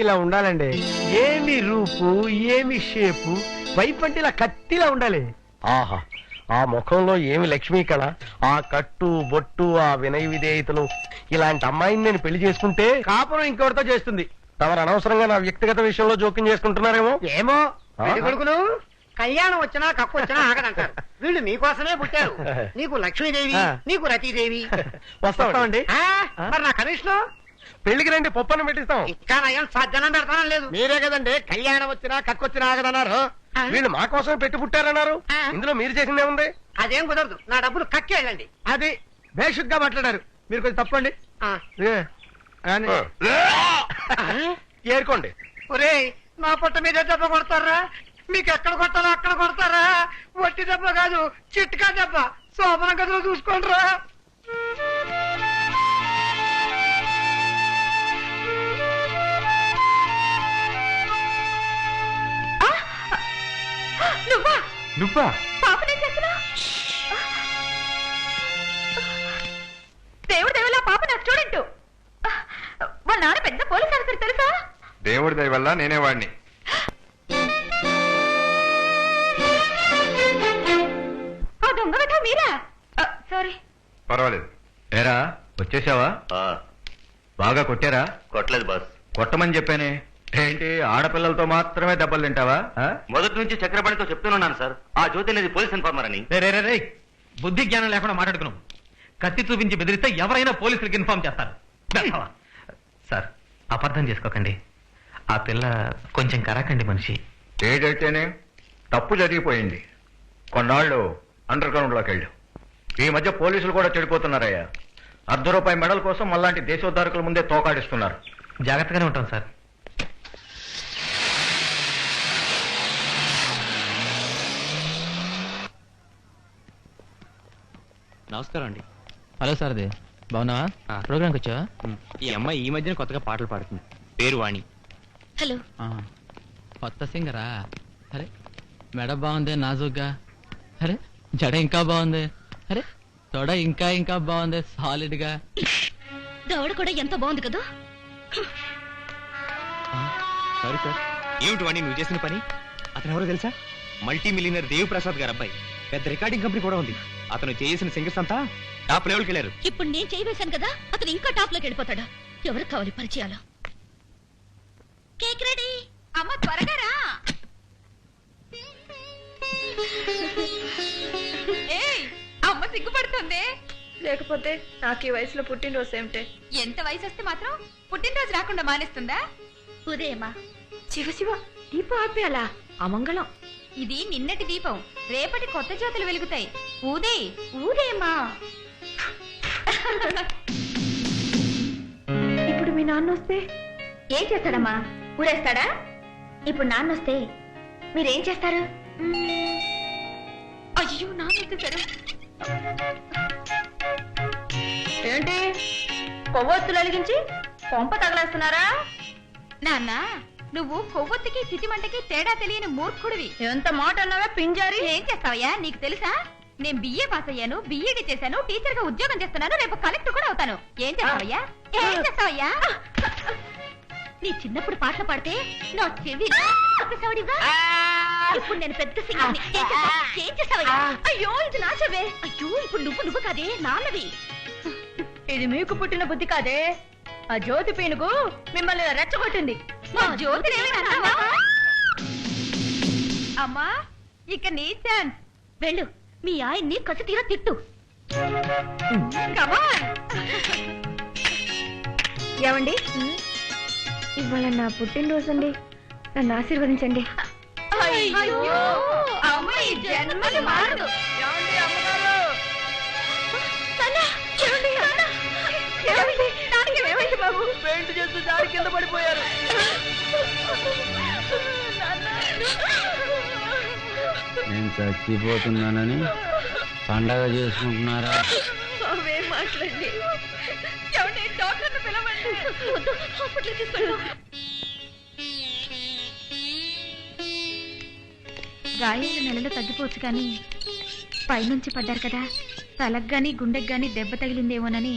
ఇలా ఉండాలండి. ఏమి రూపు ఏమి షేపు వైఫ్ అంటే ఇలా కత్తిలా ఉండాలి. ఆహా ఆ ముఖంలో ఏమి లక్ష్మీ కళ? ఆ కట్టు బొట్టు ఆ వినయ విధేయతలు ఇలాంటి అమ్మాయిని నేను పెళ్ళి చేసుకుంటే కాపురం ఇంకొకరితో చేస్తుంది? తమరు అనవసరంగా నా వ్యక్తిగత విషయంలో జోక్యం చేసుకుంటున్నారేమో? ఏమో? పెళ్ళి కొడుకులు కళ్యాణం వచ్చినా కక్కు వచ్చినా ఆగదంటారు. వీళ్ళు నీకోసమే పుట్టారు. నీకు లక్ష్మీదేవి. నీకు రతీదేవి. వస్తామండి. ఆ, మరి నా కమిషను? పెళ్ళికి రండి పప్పని పెట్టిస్తాం. ఇంకా నయం సాధ్యనం పెడతానం లేదు. మీరే కదండి కళ్యాణం వచ్చినా కక్కొచ్చినా ఆగదన్నారు. వీళ్ళు మా కోసం పెట్టి పుట్టారన్నారు. ఇందులో మీరు చేసిందే ఉంది? అదేం కుదరదు నా డబ్బులు కక్కి వెళ్ళండి. అది బేషుగ్గా మాట్లాడారు. మీరు కొంచెం తప్పండి. ఆ. ఏరుకోండి. ఒరేయ్ నా పొట్ట మీద దెబ్బ కొడతారా? మీకు ఎక్కడ కొట్టాలో అక్కడ కొడతారా? వట్టి దెబ్బ కాదు చిట్కా దెబ్బ. శోభన గదిలో చూసుకోండిరా. నువ్వా? నువ్వా? పాపనే చేస్తున్నా దేవుడు దేవుళ్ళ పాప నాకు చూడంటు. వాళ్ళ నాన్న పెద్ద పోలీస్ ఆఫీసర్ తెలుసా? దేవుడి దయ వల్ల నేనే వాడిని ఆ దొంగ వెధవ మీరా? సారీ పర్వాలేదు. ఏరా వచ్చేసావా? బాగా కొట్టారా? కొట్టలేదు బాస్. కొట్టమని చెప్పానే. ఏంటి ఆడపిల్లలతో మాత్రమే దెబ్బలు తింటావా? మొదటి నుంచి చక్రపాణితో చెప్తున్నాను సార్. ఆ జ్యోతి అనేది పోలీస్ ఇన్ఫార్మర్ అని. రే. బుద్ధి జ్ఞానం లేకుండా మాట్లాడుకున్నాం కత్తి చూపించి బెదిరిస్తే ఎవరైనా పోలీసులకు ఇన్ఫార్మ్ చేస్తారు. సార్ అపార్థం చేసుకోకండి. ఆ పిల్ల కొంచెం కరాకండి మనిషి. ఏదైతేనే తప్పు జరిగిపోయింది. కొన్నాళ్ళు అండర్ గ్రౌండ్లోకి వెళ్ళు. ఈ మధ్య పోలీసులు కూడా చెడిపోతున్నారయ్యా. అర్ధ రూపాయి మెడల్ కోసం మళ్ళాంటి దేశోద్ధారకుల ముందే తోకాడిస్తున్నారు. జాగ్రత్తగానే ఉంటాం సార్. నమస్కారం అండి హలో సారథి బాగున్నావా? ఆ. ప్రోగ్రామ్కి వచ్చావా? ఈ అమ్మాయి ఈ మధ్యన కొత్తగా పాటలు పాడుతుంది. పేరు వాణి. హలో. ఆ. కొత్త సింగరా? అరే మెడ బాగుంది నాజుగ్గా. అరే జడ ఇంకా బాగుంది. అరే తొడ ఇంకా ఇంకా బాగుంది సాలిడ్గా దవడ కూడా ఎంత బాగుంది కదా? Sorry sir. ఏమిటి వాణి నువ్వు చేసిన పని? అతను ఎవరో తెలుసా? మల్టీ మిలియనర్ దేవ్ ప్రసాద్ గారు అబ్బాయి పెద్ద రికార్డింగ్ కంపెనీ కూడా ఉంది. అతను చేసిన సింగర్స్ అంతా టాప్ లెవెల్కి వెళ్ళారు. ఇప్పుడు నేను చేయవేశాను కదా అతను ఇంకా టాప్లోకి వెళ్ళిపోతాడా. ఎవరు కావాలి పరిచయాలు? Cake ready? అమ్మ త్వరగా రా. ఏయ్ అమ్మ సిగ్గుపడుతుంది. లేకపోతే నాకు ఈ వయసులో పుట్టినరోజు ఏమిటే? ఎంత వయసు వస్తే మాత్రం పుట్టినరోజు రాకుండా మానేస్తుందా? ఉదయమా? శివ శివ దీపం ఆపేయాలా? అమంగళం. ఇది నిన్నటి దీపం. రేపటి కొత్త జ్యోతులు వెలుగుతాయి. ఊదే ఊదేమా ఇప్పుడు మీ నాన్న వస్తే? ఏం చేస్తాడమ్మా? ఊరేస్తాడా? ఇప్పుడు నాన్న వస్తే మీరేం చేస్తారు? అయ్యో నాన్న వచ్చేసారు. ఏంటి? కొవ్వొత్తులు వెలిగించి కొంప తగలేస్తున్నారా? నాన్న నువ్వు కొవ్వొత్తికి చితిమంటకి తేడా తెలియని మూర్ఖుడివి. ఎంత మాట అన్నావా పింజారి? ఏం చేస్తావయ్యా నీకు తెలుసా? నేను బిఏ పాస్ అయ్యాను బిఈడి చేశాను టీచర్గా ఉద్యోగం చేస్తున్నాను రేపు కలెక్టర్ కూడా అవుతాను. ఏం చేస్తావయ్యా? ఏం చేస్తావయ్యా? నీ చిన్నప్పుడు పాటలు పాడితే నా చెవి ఆపేసావుడివా? ఇప్పుడు నేను పెద్ద సింగర్ని ఏం చేస్తావ్? ఏం చేస్తావయ్యా? అయ్యో ఇది నా చెవే. అయ్యో ఇప్పుడు నువ్వు నువ్వు కాదే నాన్నవి. ఇది మీకు పుట్టిన బుద్ధి కాదే? ఆ జ్యోతి పీనుగు మిమ్మల్ని రెచ్చగొట్టింది. మా జ్యోతిని ఏమైనా అన్నావా? అమ్మా ఇక నీ ఛాన్స్ వెళ్ళు. మీ ఆయన్ని కసి తీరా తిట్టు. కమాన్ ఏమండి? ఇవాళ నా పుట్టినరోజు అండి నన్ను ఆశీర్వదించండి. అయ్యో అమ్మ ఈ జన్మలు మారదు. నాన్న, చూడండి, నాన్న. ఏమైంది? నాన్నకి ఏమైంది బాబు? పెయింట్ చేస్తూ జారి కింద పడిపోయారు. నేను చచ్చిపోతున్నానని పండగ చేసుకుంటున్నారా? అవేం మాట్లాడండి. ఏమండి డాక్టర్ని పిలవండి. వద్దు హాస్పిటల్కి తీసుకెళ్ళు గాయాలు నెలలో తగ్గిపోవచ్చు కానీ పైనుంచి పడ్డారు కదా. తలకు గాని గుండెకి గాని దెబ్బ తగిలిందేమోనని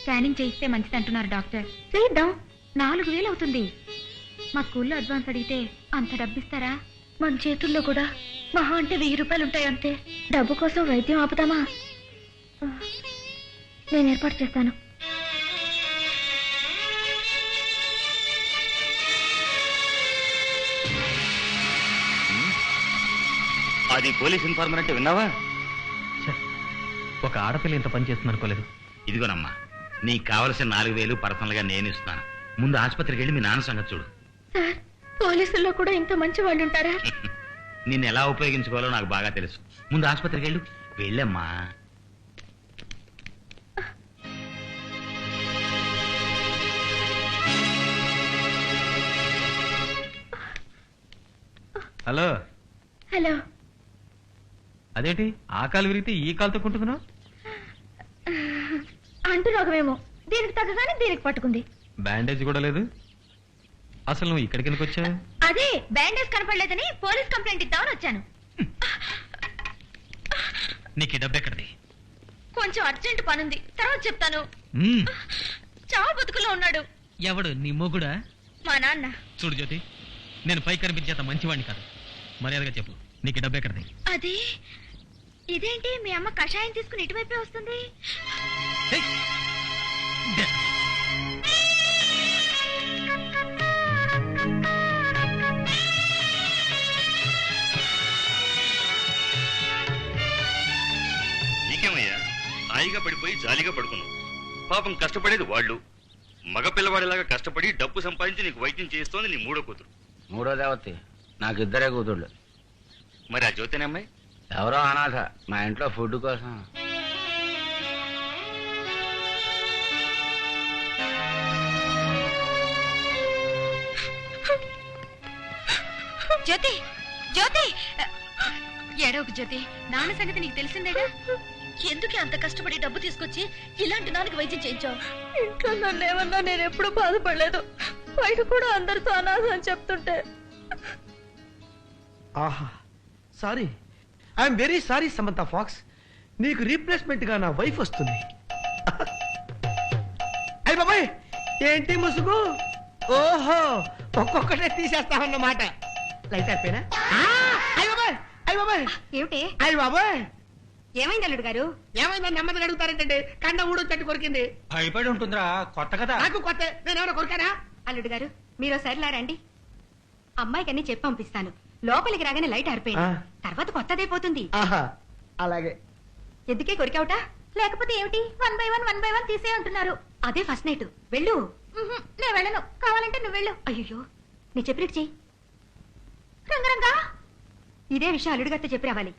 స్కానింగ్ చేయిస్తే మంచిది అంటున్నారు డాక్టర్. చేద్దాం నాలుగు వేలు అవుతుంది. మా స్కూల్లో అడ్వాన్స్ అడిగితే అంత డబ్బిస్తారా? మన చేతుల్లో కూడా. మహా అంటే వెయ్యి రూపాయలు ఉంటాయి అంతే. డబ్బు కోసం వైద్యం ఆపుతామా? నేను ఏర్పాటు చేస్తాను. అది పోలీస్ ఇన్ఫార్మర్ అంటే విన్నావా? ఒక ఆడపిల్ల ఇంత పని చేస్తుంది అనుకోలేదు. ఇదిగోనమ్మా నీకు కావలసిన నాలుగు వేలు పర్సనల్గా నేను ఇస్తాను. ముందు ఆసుపత్రికి వెళ్ళి మీ నాన్న సంగతి చూడు. సార్ పోలీసుల్లో కూడా ఇంత మంచి వాళ్ళు ఉంటారా? నిన్ను ఎలా ఉపయోగించుకోవాలో నాకు బాగా తెలుసు. ముందు ఆసుపత్రికి వెళ్ళు. వెళ్ళమ్మా. హలో. హలో. అదేంటి? ఆ కాలు విరిగితే ఈ కాలు తొక్కుంటున్నావు? అంటు రోగమేమో. దీనికి తగ్గగానే దీనికి పట్టుకుంది. బ్యాండేజ్ కూడా లేదు? అసలు నువ్వు ఇక్కడికి ఎందుకు వచ్చా అదే బ్యాండేజ్ కనపడలేదని పోలీస్ కంప్లైంట్ ఇద్దామని వచ్చాను. నీకు ఈ డబ్బు ఎక్కడిది? కొంచెం అర్జెంట్ పనుంది. తర్వాత చెప్తాను. చావు బతుకులో ఉన్నాడు. ఎవడు? నీ మొగుడా? మా నాన్న. చూడు జ్యోతి నేను పై కనిపించేంత మంచివాడిని కాదు. మర్యాదగా చెప్పు నీకు డబ్బు ఎక్కడిది? అది ఇదేంటి? మీ అమ్మ కషాయం తీసుకుని ఇటువైపే వస్తుంది. హాయిగా పడిపోయి జాలీగా పడుకున్నావు పాపం కష్టపడేది వాళ్ళు. మగ పిల్లవాడిలాగా కష్టపడి డబ్బు సంపాదించి నీకు వైద్యం చేస్తోంది నీ మూడో కూతురు. మూడో దేవతి నాకు ఇద్దరే కూతుళ్ళు. మరి ఆ జ్యోతిని అమ్మాయి? ఎవరో అనాథ మా ఇంట్లో ఫుడ్ కోసం. జ్యోతి జ్యోతి! ఏడవకు జ్యోతి నాన్న సంగతి నీకు తెలిసిందేగా? ఎందుకే అంత కష్టపడి డబ్బు తీసుకొచ్చి ఇలాంటి నాన్నకి వైద్యం చేయించావు? ఇంట్లో నన్ను ఏమన్నా నేను ఎప్పుడు బాధపడలేదు. బయట కూడా అందరితో అనాథ అని చెప్తుంటే. ఆహా sorry. I'm very sorry Samantha Fox. నీకు రీప్లేస్మెంట్గా నా వైఫ్ వస్తుంది. అయ్య బాబాయ్ ఏంటి ముసుగు? ఓహో ఒక్కొక్కటే తీసేస్తామన్నమాట. లైట్ అయిపోయినా? అయ్య బాబాయ్ అయ్య బాబాయ్. ఏమిటి? అయ్య బాబాయ్ ఏమైంది అల్లుడు గారు? ఏమైందని నెమ్మదిగా అడుగుతారేంటండి? కండ ఊడు చెట్టు కొరికింది. భయపడి ఉంటుందిరా కొత్త కదా. నాకు కొత్త. నేను ఎవరో కొరికానా? అల్లుడు గారు మీరు ఒకసారి రండి. అమ్మాయికి అన్ని చెప్పి పంపిస్తాను. లోపలికి రాగానే లైట్ ఆరిపోయింది. ఆ. తర్వాత కొత్తదైపోతుంది ఆహా అలాగే. ఎందుకే కొరికావుట? లేకపోతే ఏమిటి? One by one one by one తీసే అంటున్నారు. అదే ఫస్ట్ నైట్. వెళ్ళు. నేను వెళ్ళను. కావాలంటే నువ్వు వెళ్ళు. అయ్యో నీ చెప్పినట్టు చెయ్యి. రంగరంగా ఇదే విషయం అల్లుడు గారితో చెప్పి రావాలి.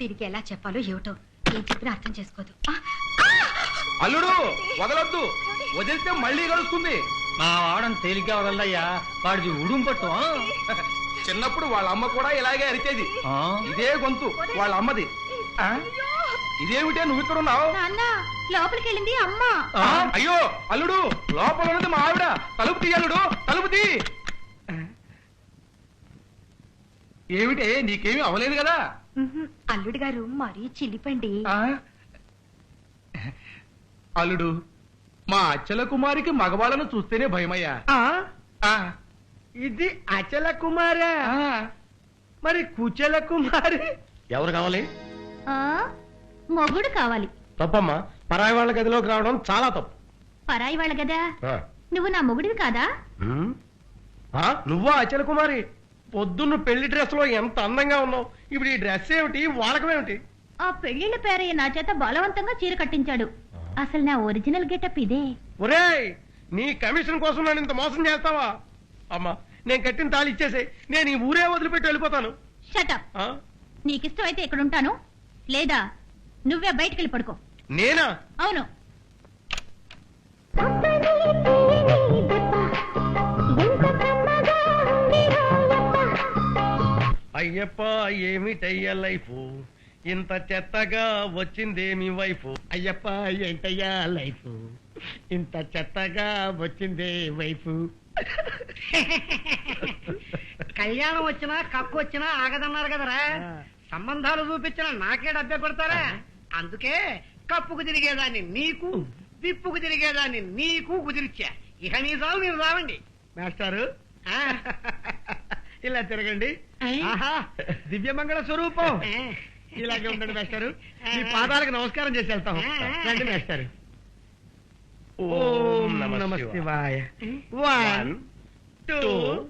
దీనికి ఎలా చెప్పాలో ఏమిటో ఏం చెప్పినా అర్థం చేసుకోదు. అల్లుడు వదలొద్దు. వదిలితే మళ్ళీ కలుస్తుంది. మా వాడని తేలిగ్గా వదలయ్యా వాడిది ఉడుం పట్టు? చిన్నప్పుడు వాళ్ళ అమ్మ కూడా ఇలాగే అరిచేది? ఇదే గొంతు వాళ్ళ అమ్మది? ఇదేమిటే నువ్వు ఇక్కడ ఉన్నావు? నాన్న లోపలికి వెళ్ళింది అమ్మ అయ్యో అల్లుడు లోపల ఉన్నది మా ఆవిడ. తలుపు తీ అల్లుడు తలుపు తీ ఏమిటే నీకేమీ అవలేదు కదా? అల్లుడు గారు మరీ చిలిపండి ఆ? అల్లుడు మా అచ్చల కుమారికి మగవాళ్ళను చూస్తేనే భయమయ్యా. ఆ, ఇది అచల కుమారా? మరి కుచల కుమారి? ఎవరు కావాలి? ఆ, మొగుడు కావాలి. తప్పమ్మా. పరాయి వాళ్ళ గదిలోకి రావడం చాలా తప్పు. పరాయి వాళ్ళ ఆ. నువ్వు నా మొగుడివి కాదా? నువ్వా అచల కుమారి? పొద్దున్న పెళ్ళి డ్రెస్లో ఎంత అందంగా ఉన్నావు? ఇప్పుడు ఈ డ్రెస్ ఏమిటి? వాడకమేమిటి ఆ పెళ్ళిళ్ళ పేరయ్య నా చేత బలవంతంగా చీర కట్టించాడు. అసలు నా ఒరిజినల్ గెటప్ ఇదే. ఒరేయ్ నీ కమిషన్ కోసం నన్ను ఇంత మోసం చేస్తావా? అమ్మా నేను కట్టిన తాళి ఇచ్చేసే. నేను ఈ ఊరే వదిలిపెట్టి వెళ్ళిపోతాను. షటప్ ఆ? నీకిష్టమైతే ఇక్కడ ఉంటాను లేదా నువ్వే బయటికి వెళ్ళి పడుకో. నేనా? అవును. అయ్యప్ప ఏమిటయ్య లైఫ్ ఇంత చెత్తగా వచ్చిందేమి వైఫ్ అయ్యప్ప ఏంటయ్యా లైఫ్ ఇంత చెత్తగా వచ్చిందే వైఫ్ కళ్యాణం వచ్చినా కక్కు వచ్చినా ఆగదన్నారు కదరా? సంబంధాలు చూపించిన నాకే డబ్బే కొడతారా? అందుకే కప్పుకు తిరిగేదాన్ని నీకు విప్పుకు తిరిగేదాన్ని నీకు కుదిరిచ్చా. ఇక మీ సాగు మీరు రావండి. మాస్టారు. ఆ, ఇలా తిరగండి. ఆహా దివ్యమంగళ స్వరూపం. ఇలాగే ఉండండి మాస్టారు. మీ పాదాలకు నమస్కారం చేసి వెళ్తాం. రండి మాస్టారు. ఓం నమ శివాయ. One two.